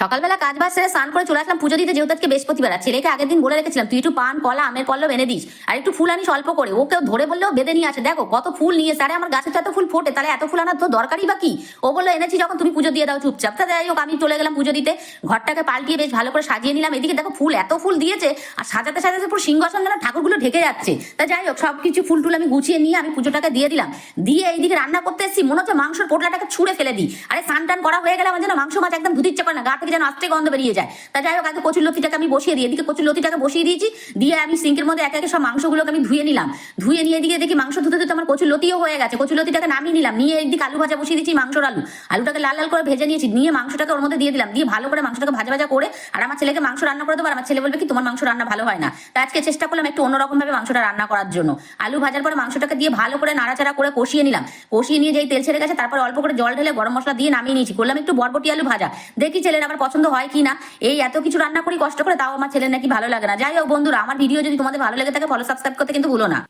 সকালবেলা কাজ বাজ সেরে স্নান করে চলে আসলাম পুজো দিতে, যেহেতু আজকে বৃহস্পতিবার ছেলেকে আগের দিন বলে রেখেছিলাম, তুই একটু পান, কলা, আমের পল্লব এনে দিস, আর একটু ফুল আনিস অল্প করে। ওকে ধরে বললেও বেঁধে নিয়ে আসে। দেখো, কত ফুল নিয়ে স্যারে আমার গাছে এত ফুল ফোটে, তাহলে এত ফুল আনার তো দরকারই বা কি? ও বলল, এনেছি যখন, তুমি পুজো দিয়ে দাও চুপচাপ। তা যাই হোক, আমি চলে গেলাম পুজো দিতে। ঘরটাকে পাল্টিয়ে বেশ ভালো করে সাজিয়ে নিলাম। এদিকে দেখো, ফুল এত ফুল দিয়েছে, আর সাজাতে সাজাতে পুরো সিংহাসন যেন ঠাকুরগুলো ঢেকে যাচ্ছে। তা যাই হোক সব কিছু ফুল টুল আমি গুছিয়ে নিয়ে আমি পুজোটাকে দিয়ে দিলাম। দিয়ে এইদিকে রান্না করতে এসেছি, মনে হচ্ছে মাংসের পোটলাটাকে ছুঁড়ে ফেলে দিই। আরে স্নান টান করা হয়ে গেলে আমার যেন মাংস মাছ একদম ধুতে ইচ্ছে করে না, গা থেকে যেন আস্তে গন্ধ বেরিয়ে যায়। তা যাই হোক, আগে কচুর লতিটাকে আমি বসিয়ে দিই। এদিকে কচুর লতিটাকে বসিয়ে দিয়েছি। দিয়ে আমি সিঙ্কের মধ্যে একে একে সব মাংসগুলোকে আমি ধুয়ে নিলাম। ধুয়ে নিয়ে এদিকে দেখি মাংস ধুতে ধুতে আমার কচুর লতিও হয়ে গেছে। কচুর লতিটাকে নামিয়ে নিলাম। নিয়ে এদিকে আলু ভাজা বসিয়ে দিচ্ছি মাংসর আলু। আলুটাকে লাল লাল করে ভেজে নিয়েছি। নিয়ে মাংসটাকে ওর মধ্যে দিয়ে দিলাম। দিয়ে ভালো করে মাংসটাকে ভাজা ভাজা করে আর আমার ছেলেকে মাংস রান্না করে দেবো। আর আমার ছেলে বলবে কি, তোমার মাংস রান্না ভালো হয় না। তাই আজকে চেষ্টা করলাম একটু অন্যরকম ভাবে মাংসটা রান্না করার জন্য। আলু ভাজার পরে মাংসটাকে দিয়ে ভালো করে নাড়াচাড়া করে কষিয়ে নিলাম। কষিয়ে নিয়ে যেই তেল ছেড়ে গেছে, তারপর অল্প করে জল ঢেলে গরম মশলা দিয়ে নামিয়ে নিয়েছি। করলাম একটু বরবটি আলু ভাজা। দেখি ছেলের আবার পছন্দ হয় কি না এই এত কিছু রান্না করি কষ্ট করে তাও আমার ছেলে নাকি ভালো লাগে না। যাই হোক বন্ধুরা, আমার ভিডিও যদি তোমাদের ভালো লেগে থাকে ফলো সাবস্ক্রাইব করতে কিন্তু ভুলো না।